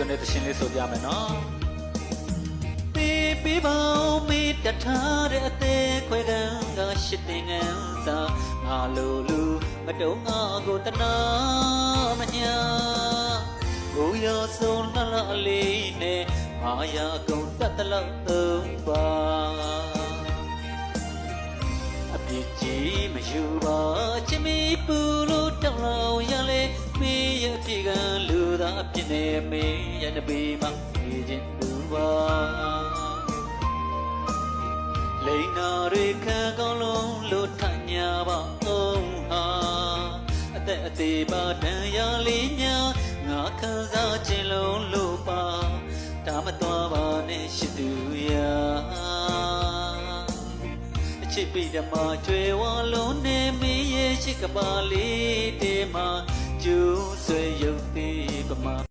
ဆွနေတရှင်လေးဆိုပြမယ်နော်ပေးပေးပေါင်းမေးတထားတဲ့အသေးခွဲကံကရှစ်တင်ငန်းစာငါလိုလူမတုံးငါကိုတနာမညာကိုရောဆုံးလှလှအလေးနဲ့မာယာကုန်တတ်တလောက်သုံးပါအပြစ်ကြီးမယူပါချစ်မီပူလို့တောင်းလောင်ရလေမေးရပြေက လူသားအပြစ်နဲ့မေးရတဲ့ဘေးမှာနေခြင်းလူပါလိန်နာတွေခံကောင်းလုံးလို့ထညာပါအောင်ဟာအသက်အသေးပါတန်ရာလေးများငါခံစားခြင်းလုံးလို့ပါဒါမတော်ပါနဲ့ရှိသူရာအချစ်ပိဓမာကျွဲဝလုံးနဲ့မင်းရဲ့ရှိကပါလေးတေမှာကျူး 怎么